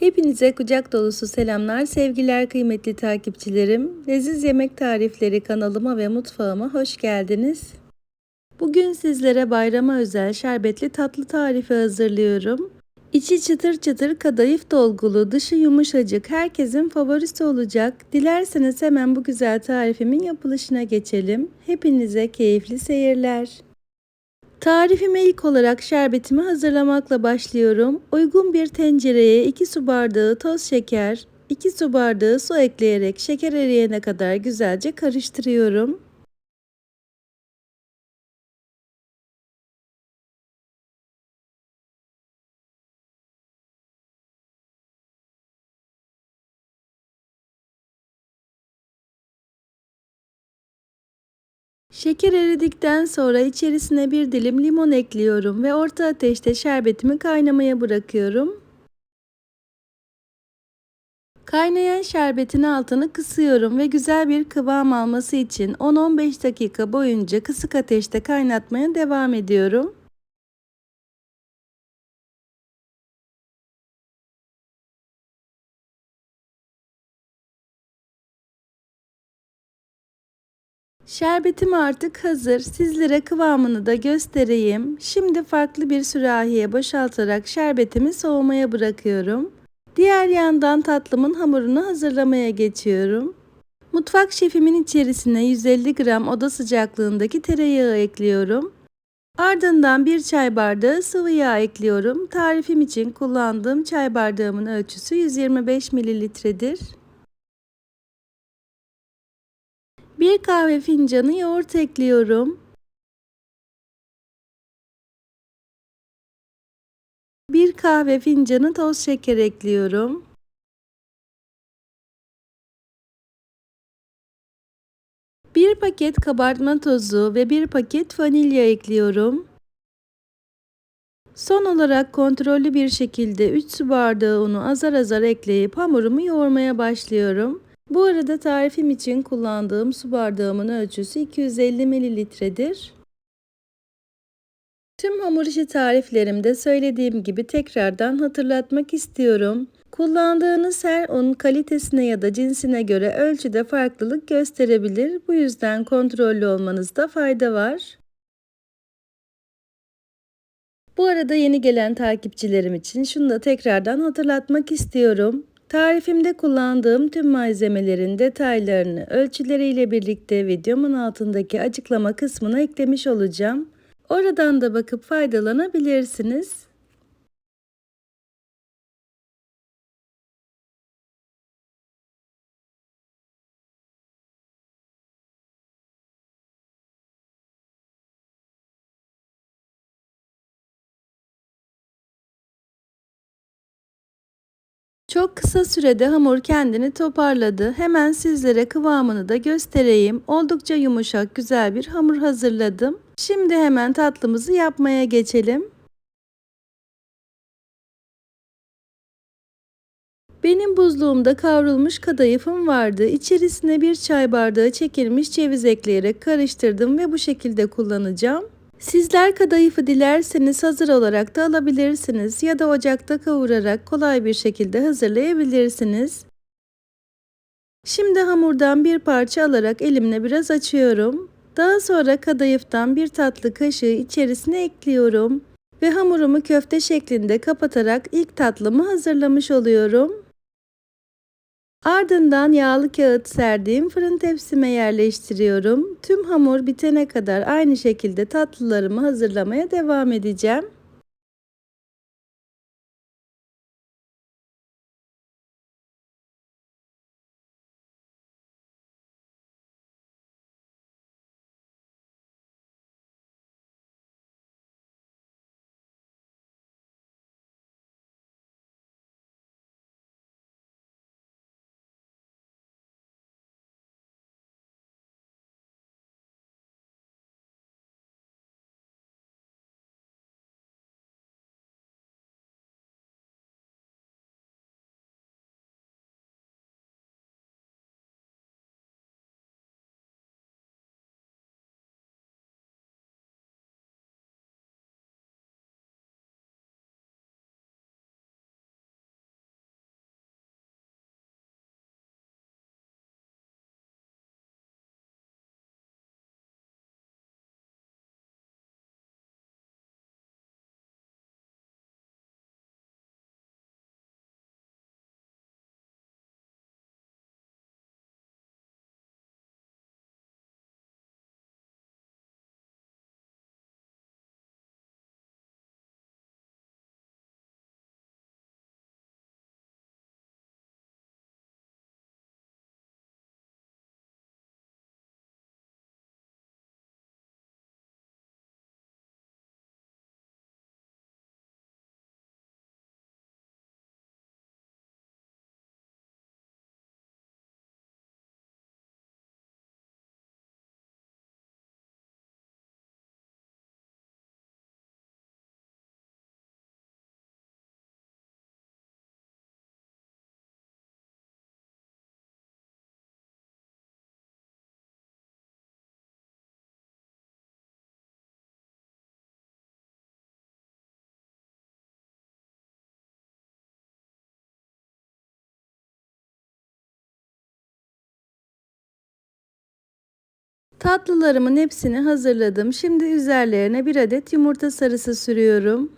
Hepinize kucak dolusu selamlar, sevgiler kıymetli takipçilerim. Leziz Yemek Tarifleri kanalıma ve mutfağıma hoş geldiniz. Bugün sizlere bayrama özel şerbetli tatlı tarifi hazırlıyorum. İçi çıtır çıtır kadayıf dolgulu, dışı yumuşacık, herkesin favorisi olacak. Dilerseniz hemen bu güzel tarifimin yapılışına geçelim. Hepinize keyifli seyirler. Tarifime ilk olarak şerbetimi hazırlamakla başlıyorum. Uygun bir tencereye 2 su bardağı toz şeker, 2 su bardağı su ekleyerek şeker eriyene kadar güzelce karıştırıyorum. Şeker eridikten sonra içerisine bir dilim limon ekliyorum ve orta ateşte şerbetimi kaynamaya bırakıyorum. Kaynayan şerbetin altını kısıyorum ve güzel bir kıvam alması için 10-15 dakika boyunca kısık ateşte kaynatmaya devam ediyorum. Şerbetim artık hazır. Sizlere kıvamını da göstereyim. Şimdi farklı bir sürahiye boşaltarak şerbetimi soğumaya bırakıyorum. Diğer yandan tatlımın hamurunu hazırlamaya geçiyorum. Mutfak şefimin içerisine 150 gram oda sıcaklığındaki tereyağı ekliyorum. Ardından bir çay bardağı sıvı yağ ekliyorum. Tarifim için kullandığım çay bardağımın ölçüsü 125 mililitredir. Bir kahve fincanı yoğurt ekliyorum. Bir kahve fincanı toz şeker ekliyorum. Bir paket kabartma tozu ve bir paket vanilya ekliyorum. Son olarak kontrollü bir şekilde 3 su bardağı unu azar azar ekleyip hamurumu yoğurmaya başlıyorum. Bu arada tarifim için kullandığım su bardağımın ölçüsü 250 mililitredir. Tüm hamur işi tariflerimde söylediğim gibi tekrardan hatırlatmak istiyorum. Kullandığınız her un kalitesine ya da cinsine göre ölçüde farklılık gösterebilir. Bu yüzden kontrollü olmanızda fayda var. Bu arada yeni gelen takipçilerim için şunu da tekrardan hatırlatmak istiyorum. Tarifimde kullandığım tüm malzemelerin detaylarını ölçüleriyle birlikte videomun altındaki açıklama kısmına eklemiş olacağım. Oradan da bakıp faydalanabilirsiniz. Çok kısa sürede hamur kendini toparladı. Hemen sizlere kıvamını da göstereyim. Oldukça yumuşak, güzel bir hamur hazırladım. Şimdi hemen tatlımızı yapmaya geçelim. Benim buzluğumda kavrulmuş kadayıfım vardı. İçerisine bir çay bardağı çekilmiş ceviz ekleyerek karıştırdım ve bu şekilde kullanacağım. Sizler kadayıfı dilerseniz hazır olarak da alabilirsiniz ya da ocakta kavurarak kolay bir şekilde hazırlayabilirsiniz. Şimdi hamurdan bir parça alarak elimle biraz açıyorum. Daha sonra kadayıftan bir tatlı kaşığı içerisine ekliyorum ve hamurumu köfte şeklinde kapatarak ilk tatlımı hazırlamış oluyorum. Ardından yağlı kağıt serdiğim fırın tepsime yerleştiriyorum. Tüm hamur bitene kadar aynı şekilde tatlılarımı hazırlamaya devam edeceğim. Tatlılarımın hepsini hazırladım. Şimdi üzerlerine bir adet yumurta sarısı sürüyorum.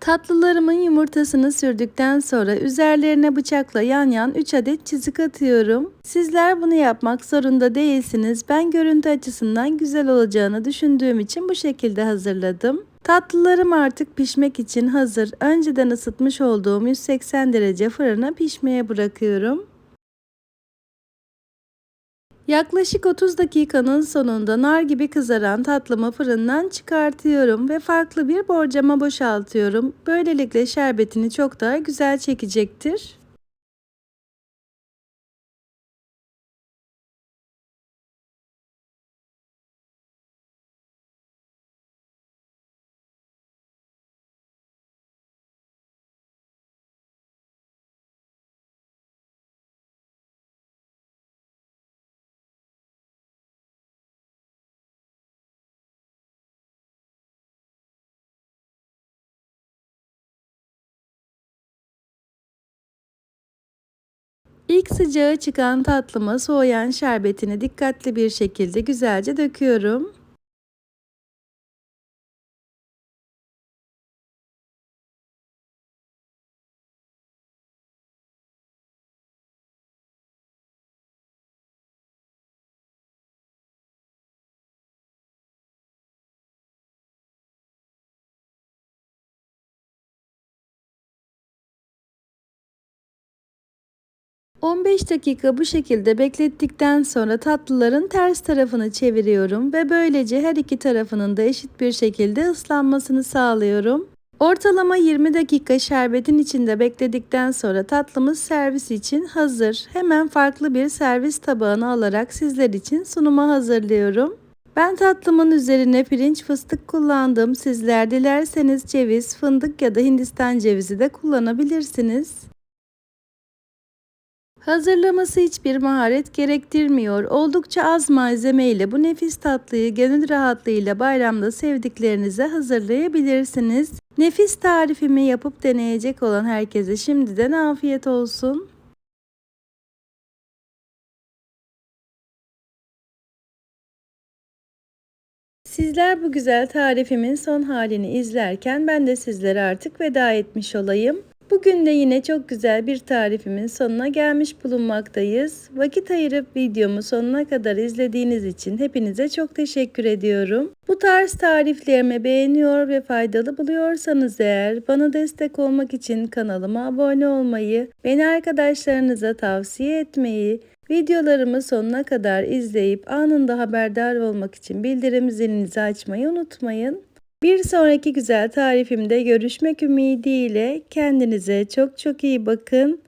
Tatlılarımın yumurtasını sürdükten sonra üzerlerine bıçakla yan yan 3 adet çizik atıyorum. Sizler bunu yapmak zorunda değilsiniz. Ben görüntü açısından güzel olacağını düşündüğüm için bu şekilde hazırladım. Tatlılarım artık pişmek için hazır. Önceden ısıtmış olduğum 180 derece fırına pişmeye bırakıyorum. Yaklaşık 30 dakikanın sonunda nar gibi kızaran tatlımı fırından çıkartıyorum ve farklı bir borcama boşaltıyorum. Böylelikle şerbetini çok daha güzel çekecektir. İlk sıcağı çıkan tatlıma soğuyan şerbetini dikkatli bir şekilde güzelce döküyorum. 15 dakika bu şekilde beklettikten sonra tatlıların ters tarafını çeviriyorum ve böylece her iki tarafının da eşit bir şekilde ıslanmasını sağlıyorum. Ortalama 20 dakika şerbetin içinde bekledikten sonra tatlımız servis için hazır. Hemen farklı bir servis tabağına alarak sizler için sunuma hazırlıyorum. Ben tatlımın üzerine pirinç fıstık kullandım. Sizler dilerseniz ceviz, fındık ya da hindistan cevizi de kullanabilirsiniz. Hazırlaması hiçbir maharet gerektirmiyor. Oldukça az malzeme ile bu nefis tatlıyı gönül rahatlığıyla bayramda sevdiklerinize hazırlayabilirsiniz. Nefis tarifimi yapıp deneyecek olan herkese şimdiden afiyet olsun. Sizler bu güzel tarifimin son halini izlerken ben de sizlere artık veda etmiş olayım. Bugün de yine çok güzel bir tarifimin sonuna gelmiş bulunmaktayız. Vakit ayırıp videomu sonuna kadar izlediğiniz için hepinize çok teşekkür ediyorum. Bu tarz tariflerimi beğeniyor ve faydalı buluyorsanız eğer bana destek olmak için kanalıma abone olmayı, beni arkadaşlarınıza tavsiye etmeyi, videolarımı sonuna kadar izleyip anında haberdar olmak için bildirim zilinizi açmayı unutmayın. Bir sonraki güzel tarifimde görüşmek ümidiyle kendinize çok çok iyi bakın.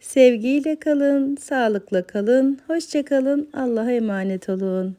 Sevgiyle kalın, sağlıkla kalın, hoşça kalın, Allah'a emanet olun.